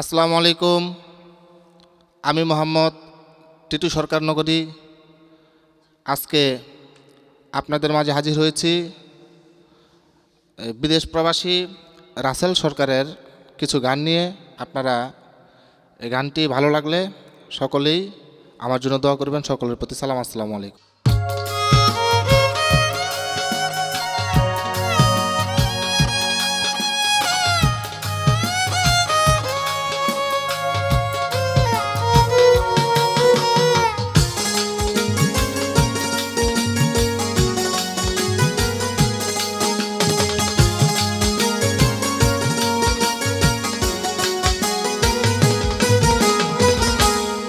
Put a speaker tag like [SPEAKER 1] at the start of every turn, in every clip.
[SPEAKER 1] আসসালামু আলাইকুম আমি মোহাম্মদ টিটু সরকার নগরী। আজকে আপনাদের মাঝে হাজির হয়েছি। বিদেশ প্রবাসী রাসেল সরকারের কিছু গান নিয়ে। আপনারা এই গানটি ভালো লাগলে সকলেই আমার জন্য দোয়া করবেন, সকলের প্রতি সালাম আসসালামু আলাইকুম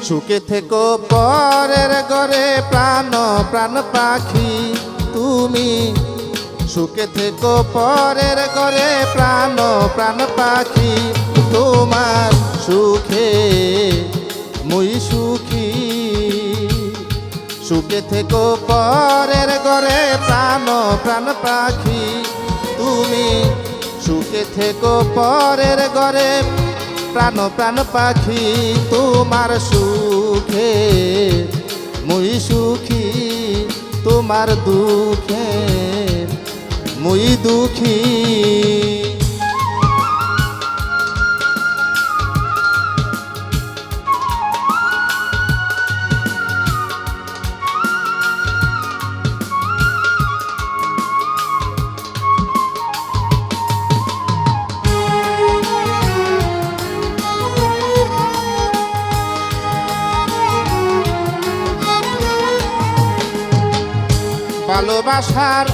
[SPEAKER 1] সুখে থেকো, পরের ঘরে প্রাণ প্রাণ পাখি তুমি। সুখে থেকো, পরের ঘরে প্রাণ প্রাণ পাখি তোমার সুখে। মুই সুখী। সুখে থেকো, পরের ঘরে প্রাণ প্রাণ পাখি তুমি। সুখে থেকো, পরের ঘরে প্রাণ প্রাণ পাখি তোমার সুখে মুই সুখী তোমার দুঃখে মুই দুঃখী ভালোবাসার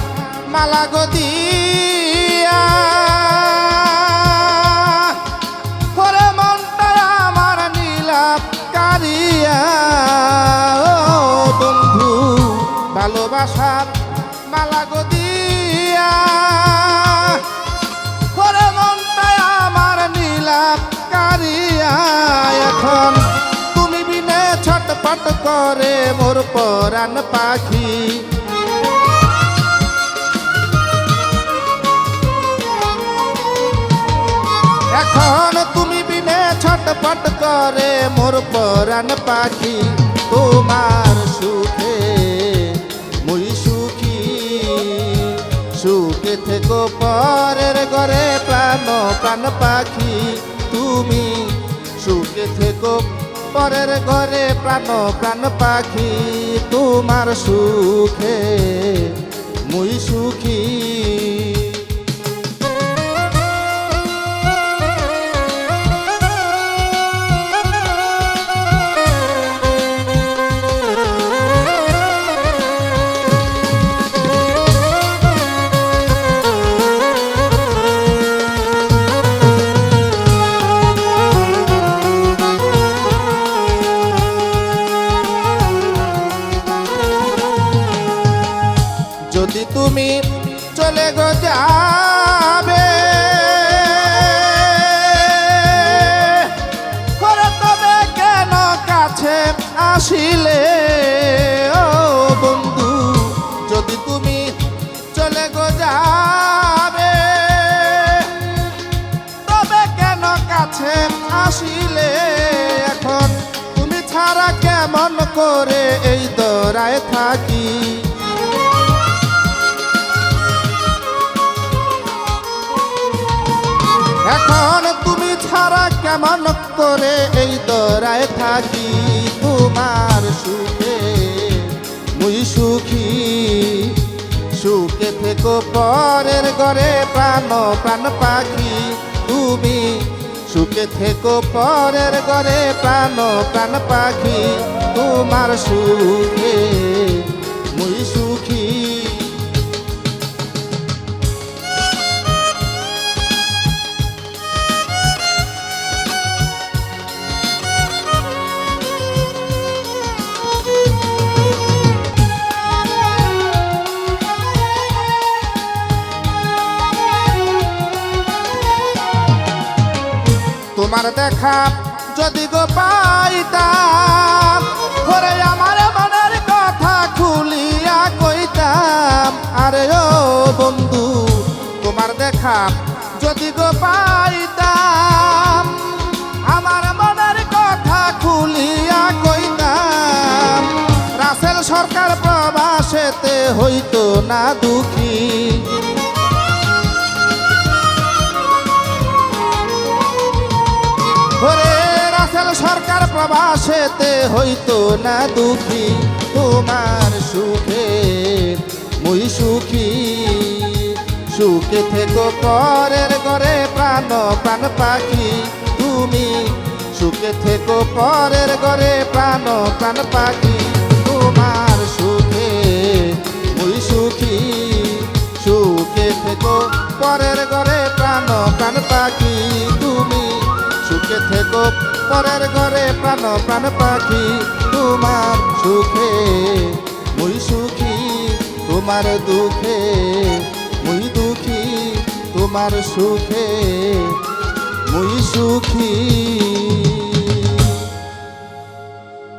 [SPEAKER 1] মালা গদিয়া আমার নীলাপ কারিয়া। বন্ধু, ভালোবাসার মালা গদিয়া আমার নীলাপ কারিয়া। এখন তুমি বিনে ছটপট করে মোর পরাণ পাখি। এখন তুমি বিনে ছটপট করে মোর পরাণ পাখি, তোমার সুখে মুই সুখী। সুখে থেকো পরের ঘরে প্রাণ প্রাণ পাখি, তুমি সুখে থেকো পরের ঘরে প্রাণ প্রাণ পাখি, তোমার সুখে মুই সুখী। চলে গো যাবে। করে তবে কেন কাছে আসিলে? বন্ধু, যদি তুমি চলে গো যাবে, তবে কেন কাছে আসিলে? এখন তুমি ছাড়া কেমন করে এই দরায় থাকি? কেমন করে এই দরায় থাকি তোমার সুখে। মুই সুখী, সুখে থেকো পরের ঘরে প্রাণ প্রাণ পাখি তুমি। সুখে থেকো পরের ঘরে প্রাণ প্রাণ পাখি তোমার সুখে। তোমার দেখা যদি গো পাইতাম ঘরে আমার মনের কথা খুলিয়া কইতাম। আরে ও বন্ধু, তোমার দেখা যদি গো পাইতাম, আমার মনের কথা খুলিয়া কইতাম। রাসেল সরকার প্রবাসেতে হইতো না দুঃখী রাসেল সরকার প্রবাসেতে হইতো না দুঃখী, তোমার সুখে, মুই সুখী। সুখে থেকো পরের ঘরে প্রাণ প্রাণ পাখি তুমি। সুখে থেকো পরের ঘরে প্রাণ প্রাণ পাখি তোমার সুখে, মুই সুখী। সুখে থেকো পরের থেকো পরের ঘরে প্রাণ প্রাণ পাখি, তোমার সুখে। মুই সুখী, তোমার দুঃখে। মুই দুঃখী, তোমার সুখে। মুই সুখী।